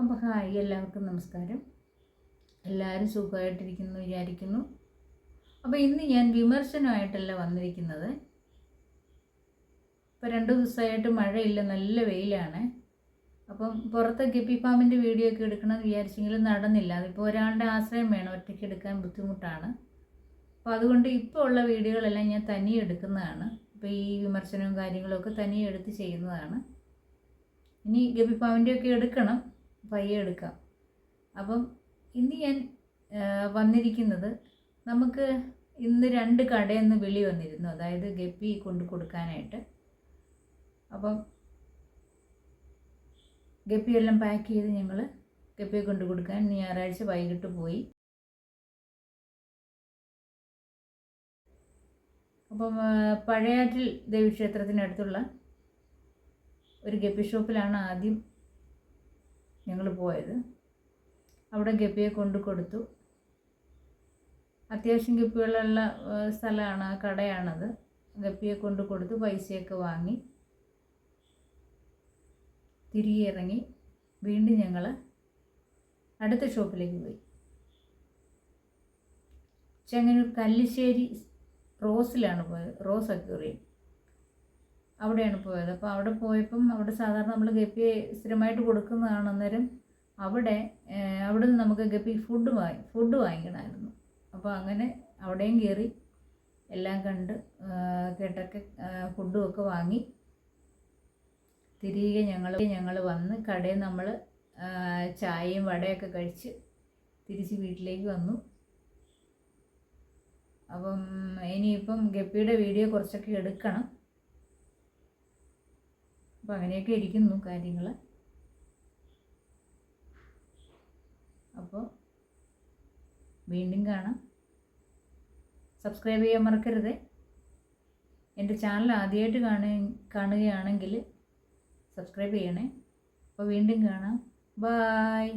അപ്പോൾ ഹായ് എല്ലാവർക്കും നമസ്കാരം. എല്ലാവരും സുഖമായിട്ടിരിക്കുന്നു വിചാരിക്കുന്നു. അപ്പോൾ ഇന്ന് ഞാൻ വിമർശനമായിട്ടല്ല വന്നിരിക്കുന്നത്. ഇപ്പോൾ രണ്ട് ദിവസമായിട്ട് മഴയില്ല നല്ല വെയിലാണ്. അപ്പം പുറത്ത് ഗപ്പി ഫാമിന്റെ വീഡിയോ ഒക്കെ എടുക്കണമെന്ന് വിചാരിച്ചെങ്കിലും നടന്നില്ല. അതിപ്പോൾ ഒരാളുടെ ആശ്രയം വേണം ഒറ്റയ്ക്ക് എടുക്കാൻ ബുദ്ധിമുട്ടാണ്. അപ്പോൾ അതുകൊണ്ട് ഇപ്പോൾ ഉള്ള വീഡിയോകളെല്ലാം ഞാൻ തനിയെ എടുക്കുന്നതാണ്. ഇപ്പോൾ ഈ വിമർശനവും കാര്യങ്ങളൊക്കെ തനിയെ എടുത്ത് ചെയ്യുന്നതാണ്. ഇനി ഗപ്പി ഫാമിന്റെ ഒക്കെ എടുക്കണം. പയ്യെ എടുക്കാം. അപ്പം ഇന്ന് ഞാൻ വന്നിരിക്കുന്നത് നമുക്ക് ഇന്ന് രണ്ട് കടയെന്ന് വിളി വന്നിരുന്നു. അതായത് ഗപ്പി കൊണ്ട് കൊടുക്കാനായിട്ട്. അപ്പം ഗപ്പിയെല്ലാം പാക്ക് ചെയ്ത് ഞങ്ങൾ ഗപ്പിയെ കൊണ്ട് കൊടുക്കാൻ ഞായറാഴ്ച വൈകിട്ട് പോയി. അപ്പം പഴയാറ്റിൽ ദേവീക്ഷേത്രത്തിനടുത്തുള്ള ഒരു ഗപ്പി ഷോപ്പിലാണ് ആദ്യം ഞങ്ങൾ പോയത്. അവിടെ ഗപ്പിയെ കൊണ്ട് കൊടുത്തു. അത്യാവശ്യം ഗപ്പികളുള്ള സ്ഥലമാണ് കടയാണത്. ഗപ്പിയെ കൊണ്ട് കൊടുത്തു പൈസയൊക്കെ വാങ്ങി. തിരികെ ഇറങ്ങി. വീണ്ടും ഞങ്ങൾ അടുത്ത ഷോപ്പിലേക്ക് പോയി. ചങ്ങനൂർ കല്ലിശ്ശേരി റോസിലാണ് പോയത് റോസ് അക്യൂറിയം അവിടെയാണ് പോയത്. അപ്പോൾ അവിടെ പോയപ്പം അവിടെ സാധാരണ നമ്മൾ ഗപ്പിയെ സ്ഥിരമായിട്ട് കൊടുക്കുന്നതാണ് അന്നേരം അവിടെ അവിടെ നിന്ന് നമുക്ക് ഗപ്പി ഫുഡ് വാങ്ങി ഫുഡ് വാങ്ങിക്കണമായിരുന്നു. അപ്പോൾ അങ്ങനെ അവിടെയും കയറി എല്ലാം കണ്ട് കേട്ടൊക്കെ ഫുഡും ഒക്കെ വാങ്ങി. തിരികെ ഞങ്ങൾ ഞങ്ങൾ വന്ന് കടയിൽ നമ്മൾ ചായയും വടയൊക്കെ കഴിച്ച് തിരിച്ച് വീട്ടിലേക്ക് വന്നു. അപ്പം ഇനിയിപ്പം ഗപ്പിയുടെ വീഡിയോ കുറച്ചൊക്കെ എടുക്കണം. അപ്പം അങ്ങനെയൊക്കെ ഇരിക്കുന്നു കാര്യങ്ങൾ അപ്പോൾ വീണ്ടും കാണാം. സബ്സ്ക്രൈബ് ചെയ്യാൻ മറക്കരുത്. എന്റെ ചാനൽ ആദ്യമായിട്ട് കാണുക കാണുകയാണെങ്കിൽ സബ്സ്ക്രൈബ് ചെയ്യണേ. അപ്പോൾ വീണ്ടും കാണാം. ബായ്